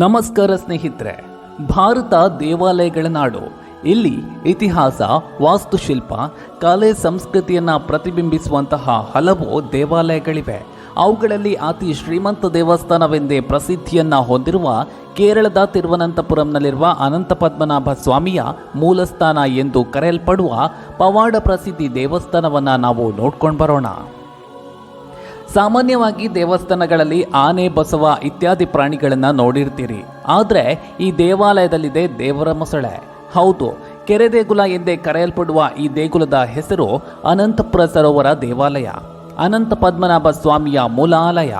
ನಮಸ್ಕಾರ ಸ್ನೇಹಿತರೆ, ಭಾರತ ದೇವಾಲಯಗಳ ನಾಡು. ಇಲ್ಲಿ ಇತಿಹಾಸ, ವಾಸ್ತುಶಿಲ್ಪ, ಕಲೆ ಸಂಸ್ಕೃತಿಯನ್ನು ಪ್ರತಿಬಿಂಬಿಸುವಂತಹ ಹಲವು ದೇವಾಲಯಗಳಿವೆ. ಅವುಗಳಲ್ಲಿ ಅತಿ ಶ್ರೀಮಂತ ದೇವಸ್ಥಾನವೆಂದೇ ಪ್ರಸಿದ್ಧಿಯನ್ನು ಹೊಂದಿರುವ ಕೇರಳದ ತಿರುವನಂತಪುರಂನಲ್ಲಿರುವ ಅನಂತ ಪದ್ಮನಾಭ ಸ್ವಾಮಿಯ ಮೂಲಸ್ಥಾನ ಎಂದು ಕರೆಯಲ್ಪಡುವ ಪವಾಡ ಪ್ರಸಿದ್ಧಿ ದೇವಸ್ಥಾನವನ್ನು ನಾವು ನೋಡ್ಕೊಂಡು ಬರೋಣ. ಸಾಮಾನ್ಯವಾಗಿ ದೇವಸ್ಥಾನಗಳಲ್ಲಿ ಆನೆ, ಬಸವ ಇತ್ಯಾದಿ ಪ್ರಾಣಿಗಳನ್ನು ನೋಡಿರ್ತೀರಿ. ಆದರೆ ಈ ದೇವಾಲಯದಲ್ಲಿದೆ ದೇವರ ಮೊಸಳೆ. ಹೌದು, ಕೆರೆ ದೇಗುಲ ಎಂದೇ ಕರೆಯಲ್ಪಡುವ ಈ ದೇಗುಲದ ಹೆಸರು ಅನಂತಪುರ ಸರೋವರ ದೇವಾಲಯ. ಅನಂತ ಪದ್ಮನಾಭ ಸ್ವಾಮಿಯ ಮೂಲಾಲಯ.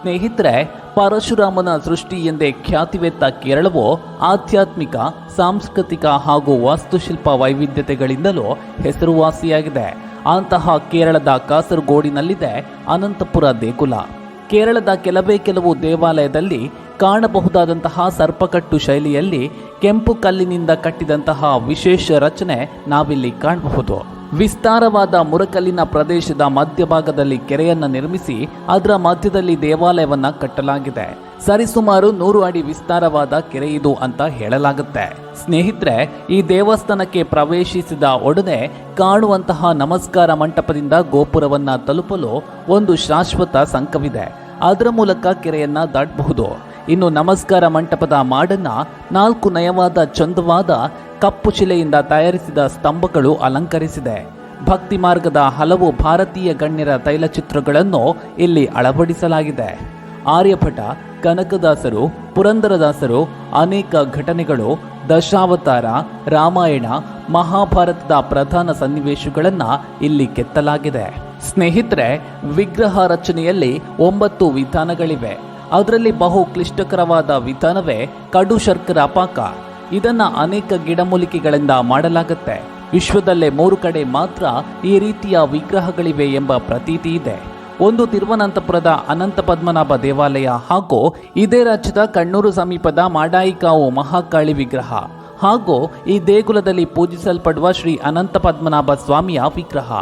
ಸ್ನೇಹಿತರೆ, ಪರಶುರಾಮನ ಸೃಷ್ಟಿ ಎಂದೇ ಖ್ಯಾತಿವೆತ್ತ ಕೇರಳವು ಆಧ್ಯಾತ್ಮಿಕ, ಸಾಂಸ್ಕೃತಿಕ ಹಾಗೂ ವಾಸ್ತುಶಿಲ್ಪ ವೈವಿಧ್ಯತೆಗಳಿಂದಲೂ ಹೆಸರುವಾಸಿಯಾಗಿದೆ. ಅಂತಹ ಕೇರಳದ ಕಾಸರಗೋಡಿನಲ್ಲಿದೆ ಅನಂತಪುರ ದೇಗುಲ. ಕೇರಳದ ಕೆಲವೇ ಕೆಲವು ದೇವಾಲಯದಲ್ಲಿ ಕಾಣಬಹುದಾದಂತಹ ಸರ್ಪಕಟ್ಟು ಶೈಲಿಯಲ್ಲಿ ಕೆಂಪು ಕಲ್ಲಿನಿಂದ ಕಟ್ಟಿದಂತಹ ವಿಶೇಷ ರಚನೆ ನಾವಿಲ್ಲಿ ಕಾಣಬಹುದು. ವಿಸ್ತಾರವಾದ ಮುರಕಲ್ಲಿನ ಪ್ರದೇಶದ ಮಧ್ಯಭಾಗದಲ್ಲಿ ಕೆರೆಯನ್ನು ನಿರ್ಮಿಸಿ ಅದರ ಮಧ್ಯದಲ್ಲಿ ದೇವಾಲಯವನ್ನ ಕಟ್ಟಲಾಗಿದೆ. ಸರಿಸುಮಾರು ನೂರು ಅಡಿ ವಿಸ್ತಾರವಾದ ಕೆರೆ ಇದು ಅಂತ ಹೇಳಲಾಗುತ್ತೆ. ಸ್ನೇಹಿತರೆ, ಈ ದೇವಸ್ಥಾನಕ್ಕೆ ಪ್ರವೇಶಿಸಿದ ಒಡನೆ ಕಾಣುವಂತಹ ನಮಸ್ಕಾರ ಮಂಟಪದಿಂದ ಗೋಪುರವನ್ನು ತಲುಪಲು ಒಂದು ಶಾಶ್ವತ ಸಂಕವಿದೆ. ಅದರ ಮೂಲಕ ಕೆರೆಯನ್ನ ದಾಟಬಹುದು. ಇನ್ನು ನಮಸ್ಕಾರ ಮಂಟಪದ ಮಾಡನ್ನ ನಾಲ್ಕು ನಯವಾದ ಚಂದವಾದ ಕಪ್ಪು ಶಿಲೆಯಿಂದ ತಯಾರಿಸಿದ ಸ್ತಂಭಗಳು ಅಲಂಕರಿಸಿದೆ. ಭಕ್ತಿ ಮಾರ್ಗದ ಹಲವು ಭಾರತೀಯ ಗಣ್ಯರ ತೈಲಚಿತ್ರಗಳನ್ನು ಇಲ್ಲಿ ಅಳವಡಿಸಲಾಗಿದೆ. ಆರ್ಯಭಟ, ಕನಕದಾಸರು, ಪುರಂದರದಾಸರು ಅನೇಕ ಘಟನೆಗಳು ದಶಾವತಾರ, ರಾಮಾಯಣ, ಮಹಾಭಾರತದ ಪ್ರಧಾನ ಸನ್ನಿವೇಶಗಳನ್ನು ಇಲ್ಲಿ ಕೆತ್ತಲಾಗಿದೆ. ಸ್ನೇಹಿತರೆ, ವಿಗ್ರಹ ರಚನೆಯಲ್ಲಿ ಒಂಬತ್ತು ವಿಧಾನಗಳಿವೆ. ಅದರಲ್ಲಿ ಬಹು ಕ್ಲಿಷ್ಟಕರವಾದ ವಿಧಾನವೇ ಕಡು ಶರ್ಕರ ಪಾಕ. ಇದನ್ನು ಅನೇಕ ಗಿಡಮೂಲಿಕೆಗಳಿಂದ ಮಾಡಲಾಗುತ್ತೆ. ವಿಶ್ವದಲ್ಲೇ ಮೂರು ಕಡೆ ಮಾತ್ರ ಈ ರೀತಿಯ ವಿಗ್ರಹಗಳಿವೆ ಎಂಬ ಪ್ರತೀತಿ ಇದೆ. ಒಂದು ತಿರುವನಂತಪುರದ ಅನಂತ ಪದ್ಮನಾಭ ದೇವಾಲಯ ಹಾಗೂ ಇದೇ ರಾಜ್ಯದ ಕಣ್ಣೂರು ಸಮೀಪದ ಮಾಡಾಯಿಕಾವು ಮಹಾಕಾಳಿ ವಿಗ್ರಹ ಹಾಗೂ ಈ ದೇಗುಲದಲ್ಲಿ ಪೂಜಿಸಲ್ಪಡುವ ಶ್ರೀ ಅನಂತ ಪದ್ಮನಾಭ ಸ್ವಾಮಿಯ ವಿಗ್ರಹ.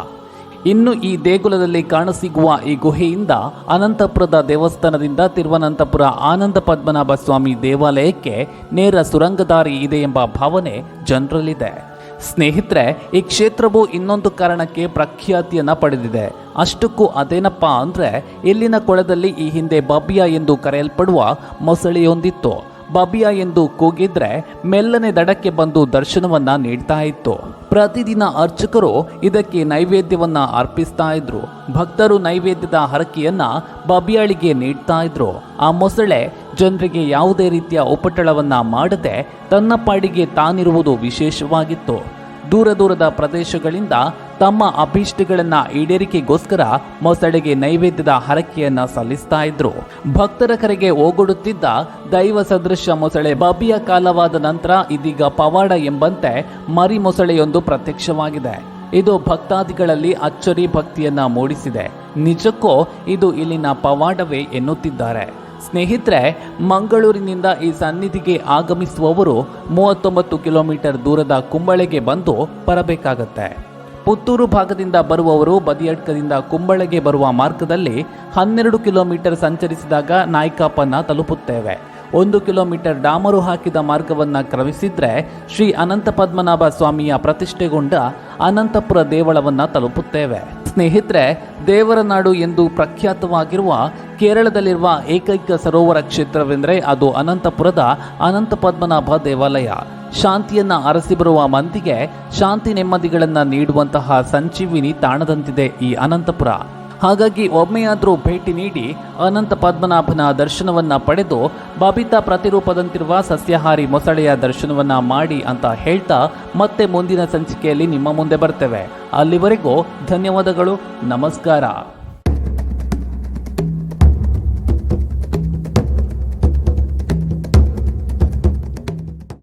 ಇನ್ನು ಈ ದೇಗುಲದಲ್ಲಿ ಕಾಣಸಿಗುವ ಈ ಗುಹೆಯಿಂದ ಅನಂತಪುರದ ದೇವಸ್ಥಾನದಿಂದ ತಿರುವನಂತಪುರ ಆನಂದ ಪದ್ಮನಾಭ ಸ್ವಾಮಿ ದೇವಾಲಯಕ್ಕೆ ನೇರ ಸುರಂಗದಾರಿ ಇದೆ ಎಂಬ ಭಾವನೆ ಜನರಲ್ಲಿದೆ. ಸ್ನೇಹಿತರೆ, ಈ ಕ್ಷೇತ್ರವು ಇನ್ನೊಂದು ಕಾರಣಕ್ಕೆ ಪ್ರಖ್ಯಾತಿಯನ್ನು ಪಡೆದಿದೆ. ಅಷ್ಟಕ್ಕೂ ಅದೇನಪ್ಪ ಅಂದರೆ, ಇಲ್ಲಿನ ಕೊಳದಲ್ಲಿ ಈ ಹಿಂದೆ ಬಬಿಯಾ ಎಂದು ಕರೆಯಲ್ಪಡುವ ಮೊಸಳೆಯೊಂದಿತ್ತು. ಬಬಿಯಾ ಎಂದು ಕೂಗಿದ್ರೆ ಮೆಲ್ಲನೆ ದಡಕ್ಕೆ ಬಂದು ದರ್ಶನವನ್ನ ನೀಡ್ತಾ ಇತ್ತು. ಪ್ರತಿದಿನ ಅರ್ಚಕರು ಇದಕ್ಕೆ ನೈವೇದ್ಯವನ್ನ ಅರ್ಪಿಸ್ತಾ ಇದ್ರು. ಭಕ್ತರು ನೈವೇದ್ಯದ ಹರಕೆಯನ್ನ ಬಬಿಯಾಳಿಗೆ ನೀಡ್ತಾ ಇದ್ರು. ಆ ಮೊಸಳೆ ಜನರಿಗೆ ಯಾವುದೇ ರೀತಿಯ ಉಪಟಳವನ್ನ ಮಾಡದೆ ತನ್ನ ಪಾಡಿಗೆ ತಾನಿರುವುದು ವಿಶೇಷವಾಗಿತ್ತು. ದೂರ ದೂರದ ಪ್ರದೇಶಗಳಿಂದ ತಮ್ಮ ಅಭೀಷ್ಟಗಳನ್ನ ಈಡೇರಿಕೆಗೋಸ್ಕರ ಮೊಸಳೆಗೆ ನೈವೇದ್ಯದ ಹರಕೆಯನ್ನ ಸಲ್ಲಿಸ್ತಾ ಇದ್ರು. ಭಕ್ತರ ಕರೆಗೆ ಓಗೊಡುತ್ತಿದ್ದ ದೈವ ಸದೃಶ ಮೊಸಳೆ ಬಬಿಯ ಕಾಲವಾದ ನಂತರ ಇದೀಗ ಪವಾಡ ಎಂಬಂತೆ ಮರಿ ಮೊಸಳೆಯೊಂದು ಪ್ರತ್ಯಕ್ಷವಾಗಿದೆ. ಇದು ಭಕ್ತಾದಿಗಳಲ್ಲಿ ಅಚ್ಚರಿ ಭಕ್ತಿಯನ್ನ ಮೂಡಿಸಿದೆ. ನಿಜಕ್ಕೂ ಇದು ಇಲ್ಲಿನ ಪವಾಡವೇ ಎನ್ನುತ್ತಿದ್ದಾರೆ. ಸ್ನೇಹಿತರೆ, ಮಂಗಳೂರಿನಿಂದ ಈ ಸನ್ನಿಧಿಗೆ ಆಗಮಿಸುವವರು ಮೂವತ್ತೊಂಬತ್ತು ಕಿಲೋಮೀಟರ್ ದೂರದ ಕುಂಬಳೆಗೆ ಬಂದು ಬರಬೇಕಾಗತ್ತೆ. ಪುತ್ತೂರು ಭಾಗದಿಂದ ಬರುವವರು ಬದಿಯಡ್ಕದಿಂದ ಕುಂಬಳೆಗೆ ಬರುವ ಮಾರ್ಗದಲ್ಲಿ ಹನ್ನೆರಡು ಕಿಲೋಮೀಟರ್ ಸಂಚರಿಸಿದಾಗ ನಾಯ್ಕಾಪನ್ನ ತಲುಪುತ್ತೇವೆ. ಒಂದು ಕಿಲೋಮೀಟರ್ ಡಾಮರು ಹಾಕಿದ ಮಾರ್ಗವನ್ನು ಕ್ರಮಿಸಿದ್ರೆ ಶ್ರೀ ಅನಂತ ಪದ್ಮನಾಭ ಸ್ವಾಮಿಯ ಪ್ರತಿಷ್ಠೆಗೊಂಡ ಅನಂತಪುರ ದೇವಳವನ್ನು ತಲುಪುತ್ತೇವೆ. ಸ್ನೇಹಿತರೆ, ದೇವರ ನಾಡು ಎಂದು ಪ್ರಖ್ಯಾತವಾಗಿರುವ ಕೇರಳದಲ್ಲಿರುವ ಏಕೈಕ ಸರೋವರ ಕ್ಷೇತ್ರವೆಂದರೆ ಅದು ಅನಂತಪುರದ ಅನಂತ ಪದ್ಮನಾಭ ದೇವಾಲಯ. ಶಾಂತಿಯನ್ನ ಅರಸಿ ಬರುವ ಮಂದಿಗೆ ಶಾಂತಿ ನೆಮ್ಮದಿಗಳನ್ನ ನೀಡುವಂತಹ ಸಂಜೀವಿನಿ ತಾಣದಂತಿದೆ ಈ ಅನಂತಪುರ. ಹಾಗಾಗಿ ಒಮ್ಮೆಯಾದರೂ ಭೇಟಿ ನೀಡಿ ಅನಂತ ಪದ್ಮನಾಭನ ದರ್ಶನವನ್ನ ಪಡೆದು ಬಬಿತಾ ಪ್ರತಿರೂಪದಂತಿರುವ ಸಸ್ಯಾಹಾರಿ ಮೊಸಳೆಯ ದರ್ಶನವನ್ನ ಮಾಡಿ ಅಂತ ಹೇಳ್ತಾ ಮತ್ತೆ ಮುಂದಿನ ಸಂಚಿಕೆಯಲ್ಲಿ ನಿಮ್ಮ ಮುಂದೆ ಬರ್ತೇವೆ. ಅಲ್ಲಿವರೆಗೂ ಧನ್ಯವಾದಗಳು. ನಮಸ್ಕಾರ.